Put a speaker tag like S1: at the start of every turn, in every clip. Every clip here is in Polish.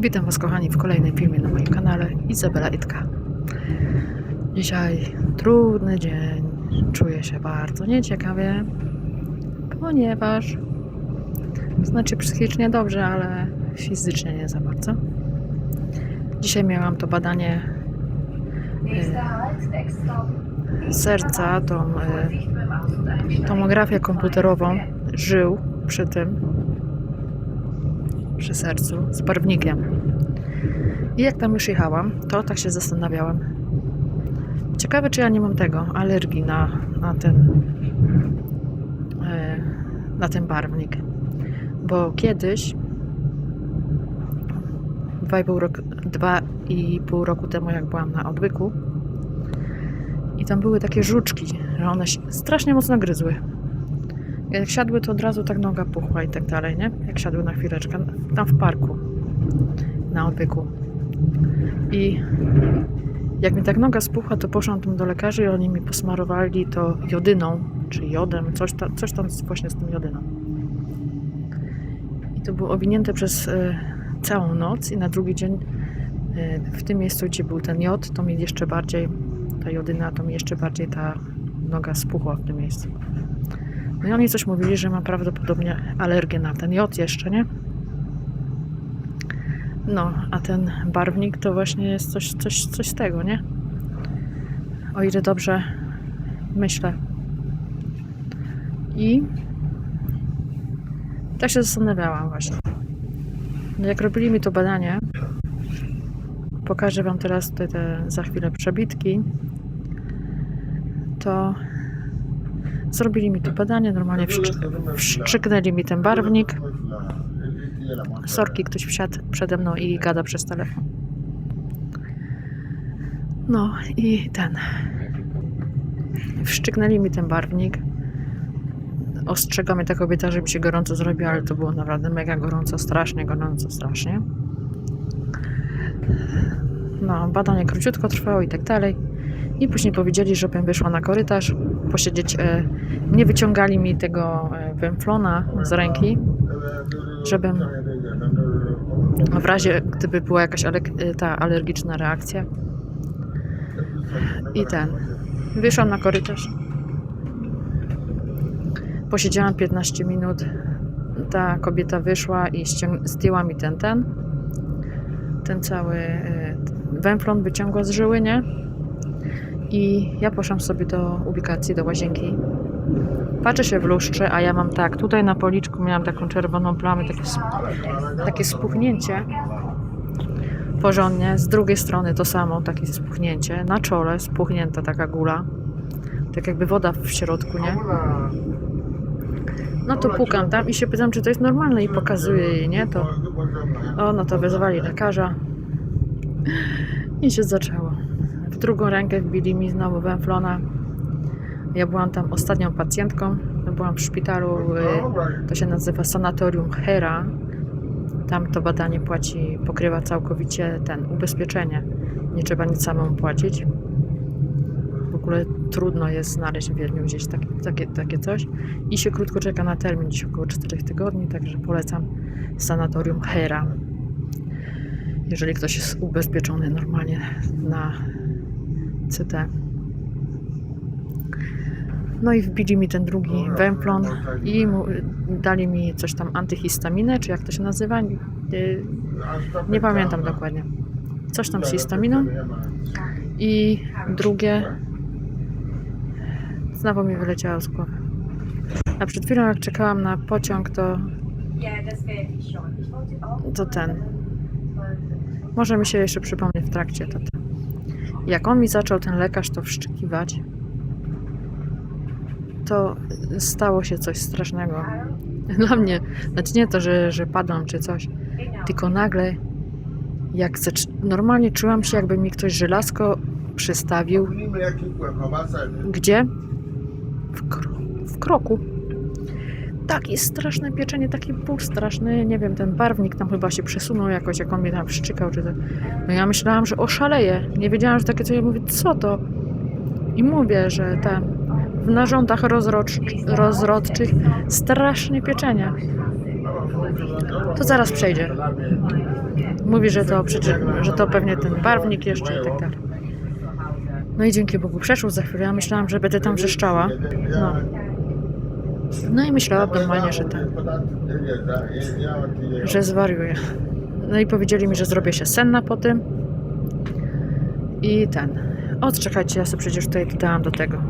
S1: Witam Was kochani w kolejnym filmie na moim kanale Izabela Itka. Dzisiaj trudny dzień. Czuję się bardzo nieciekawie, ponieważ znaczy psychicznie dobrze, ale fizycznie nie za bardzo. Dzisiaj miałam to badanie e, serca, tą e, tomografię komputerową żył przy tym, przy sercu, z barwnikiem. I jak tam już jechałam, to tak się zastanawiałam. Ciekawe, czy ja nie mam tego, alergii na, na ten e, na ten barwnik. Bo kiedyś dwa i pół roku, dwa i pół roku temu, jak byłam na odwyku i tam były takie żuczki, że one strasznie mocno gryzły. Jak siadły, to od razu tak noga puchła i tak dalej, nie? Jak siadły na chwileczkę, tam w parku, na odwyku. I jak mi tak noga spuchła, to poszłam tam do lekarzy i oni mi posmarowali to jodyną, czy jodem, coś, ta, coś tam właśnie z tym jodyną. I to było owinięte przez e, całą noc i na drugi dzień e, w tym miejscu, gdzie był ten jod, to mi jeszcze bardziej, ta jodyna, to mi jeszcze bardziej ta noga spuchła w tym miejscu. No i oni coś mówili, że mam prawdopodobnie alergię na ten jod jeszcze, nie? No, a ten barwnik to właśnie jest coś, coś, coś z tego, nie? O ile dobrze myślę. I tak się zastanawiałam właśnie. No jak robili mi to badanie, pokażę Wam teraz te, te za chwilę przebitki, to Zrobili mi to badanie, normalnie wszczy- wszczyknęli mi ten barwnik. Sorki, ktoś wsiadł przede mną i gada przez telefon. No i ten. Wszczyknęli mi ten barwnik. Ostrzega mnie ta kobieta, że mi się gorąco zrobi, ale to było naprawdę mega gorąco, strasznie gorąco, strasznie. No, badanie króciutko trwało i tak dalej. I później powiedzieli, żebym wyszła na korytarz, posiedzieć. E, nie wyciągali mi tego e, węflona z ręki, żebym w razie, gdyby była jakaś e, ta alergiczna reakcja. I ten. Wyszłam na korytarz. Posiedziałam 15 minut. Ta kobieta wyszła i zdjęła mi ten, ten. Ten cały węflon wyciągła z żyły, nie? I ja poszłam sobie do ubikacji, do łazienki. Patrzę się w lustrze, a ja mam tak, tutaj na policzku miałam taką czerwoną plamę, takie, takie spuchnięcie. Porządnie. Z drugiej strony to samo, takie spuchnięcie. Na czole spuchnięta taka gula. Tak jakby woda w środku, nie? No to pukam tam i się pytam, czy to jest normalne i pokazuję jej, nie? To, o, no to wezwali lekarza. I się zaczęło. Drugą rękę wbili mi znowu węflona. Ja byłam tam ostatnią pacjentką. Byłam w szpitalu, y, to się nazywa Sanatorium Hera. Tam to badanie płaci, pokrywa całkowicie ten ubezpieczenie. Nie trzeba nic samemu płacić. W ogóle trudno jest znaleźć w Wiedniu gdzieś takie, takie, takie coś. I się krótko czeka na termin, gdzieś około 4 tygodni, także polecam Sanatorium Hera. Jeżeli ktoś jest ubezpieczony normalnie na CT. No i wbili mi ten drugi węflon i mu, dali mi coś tam antyhistaminę, czy jak to się nazywa? Y, Nie pamiętam dokładnie. Coś tam z histaminą. I drugie znowu mi wyleciało z głowy. A przed chwilą jak czekałam na pociąg, to, to ten. Może mi się jeszcze przypomnie w trakcie to. ten. Jak on mi zaczął ten lekarz to wszczykiwać, to stało się coś strasznego. Dla mnie, znaczy nie to, że, że padłam czy coś, tylko nagle jak normalnie czułam się, jakby mi ktoś żelazko przystawił. Gdzie? W, kro- w kroku. Takie straszne pieczenie, taki ból straszny, nie wiem, ten barwnik tam chyba się przesunął jakoś, jak on mnie tam wszczykał, czy to... No ja myślałam, że oszaleję. Nie wiedziałam, że takie coś, ja mówię, co to? I mówię, że tam w narządach rozrodcz- rozrodczych strasznie pieczenie. to zaraz przejdzie. Mówi, że to, przecież, że to pewnie ten barwnik jeszcze i tak dalej. No i dzięki Bogu przeszło za chwilę. Ja myślałam, że będę tam wrzeszczała. No. No i myślałam normalnie, że ten, że zwariuję. No i powiedzieli mi, że zrobię się senna po tym. I ten. Odczekajcie, ja sobie przecież tutaj dodałam do tego.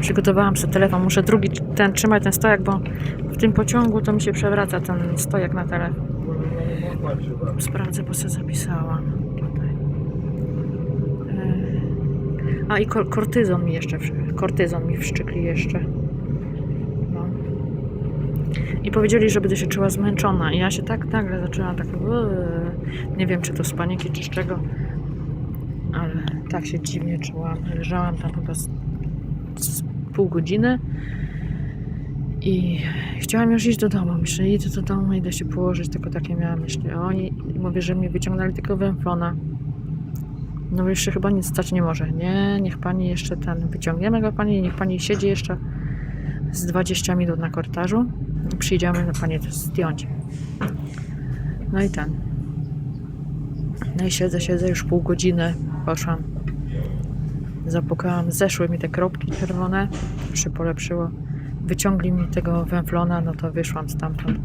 S1: Przygotowałam sobie telefon. Muszę drugi ten trzymać ten stojak, bo w tym pociągu to mi się przewraca ten stojak na telefon. Sprawdzę, bo sobie zapisałam. Tutaj. E, A i kor- kortyzon mi jeszcze, kortyzon mi wszczykli jeszcze. No. I powiedzieli, że będę się czuła zmęczona. I ja się tak nagle zaczęłam tak. Nie wiem, czy to z paniki, czy z czego. Ale tak się dziwnie czułam. Leżałam tam chyba z, z pół godziny. I chciałam już iść do domu. Myślę, idę do domu, idę się położyć, tylko takie miałam myśli. Oni mówię, że mnie wyciągnęli tylko węflona. No się chyba nic stać nie może. Nie, niech pani jeszcze ten, wyciągniemy go pani, niech pani siedzi jeszcze z 20 minut na korytarzu przyjdziemy na pani to zdjąć. No i ten. No i siedzę, siedzę już pół godziny. Poszłam. Zapukałam, zeszły mi te kropki czerwone, się polepszyło. Wyciągli mi tego węflona, no to wyszłam stamtąd.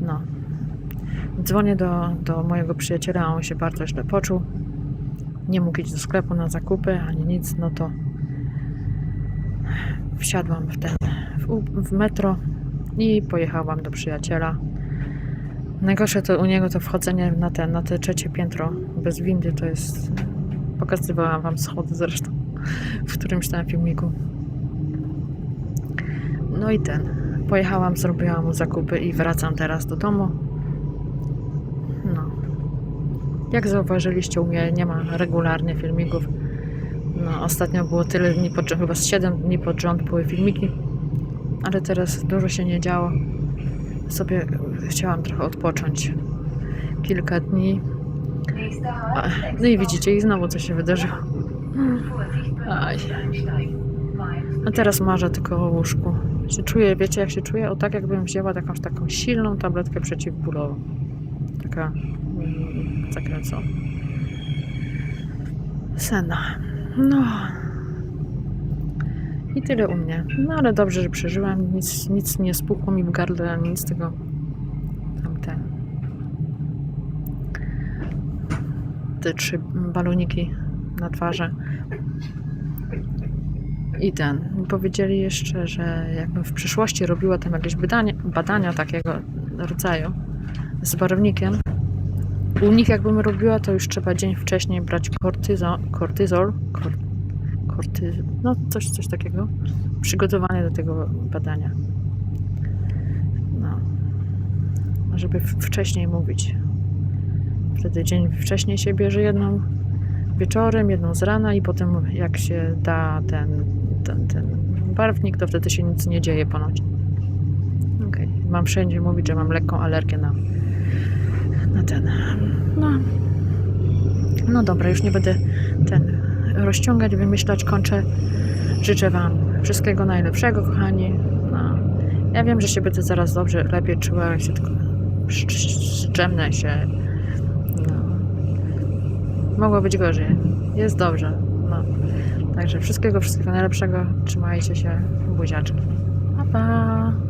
S1: No. Dzwonię do, do mojego przyjaciela, on się bardzo źle poczuł. Nie mógł iść do sklepu na zakupy ani nic, no to wsiadłam w ten, w, w metro i pojechałam do przyjaciela. Najgorsze to u niego to wchodzenie na ten, na te trzecie piętro bez windy to jest. Pokazywałam wam schody zresztą w którymś tam filmiku. No i ten. Pojechałam, zrobiłam mu zakupy i wracam teraz do domu. No. Jak zauważyliście, u mnie nie ma regularnie filmików. No, ostatnio było tyle dni pod rząd, chyba z 7 dni pod rząd były filmiki, ale teraz dużo się nie działo. Sobie chciałam trochę odpocząć. Kilka dni. No i widzicie, i znowu co się wydarzyło. Aj. A teraz marzę tylko o łóżku. Się czuję, wiecie jak się czuję? O tak jakbym wzięła jakąś taką silną tabletkę przeciwbólową. Taka zakręcona. Sena. No. I tyle u mnie. No ale dobrze, że przeżyłam. Nic, nic nie spuchło mi w gardle, nic tego. Tamten. Te trzy baloniki na twarzy. I ten. Powiedzieli jeszcze, że jakbym w przyszłości robiła tam jakieś badania, badania takiego rodzaju z barwnikiem, u nich jakbym robiła, to już trzeba dzień wcześniej brać kortyzo, kortyzol, kor, korty, no coś, coś takiego, przygotowanie do tego badania. No. Żeby wcześniej mówić. Wtedy dzień wcześniej się bierze jedną wieczorem, jedną z rana i potem jak się da ten, ten, ten barwnik, to wtedy się nic nie dzieje ponoć. Okej. Mam wszędzie mówić, że mam lekką alergię na, na ten. No. No dobra, już nie będę ten rozciągać, wymyślać, kończę. Życzę Wam wszystkiego najlepszego, kochani. No. Ja wiem, że się będę zaraz dobrze, lepiej czuła, jak się tylko szczemnę się. No. Mogło być gorzej. Jest dobrze. No. Także wszystkiego, wszystkiego najlepszego. Trzymajcie się. Buziaczki. Pa, pa.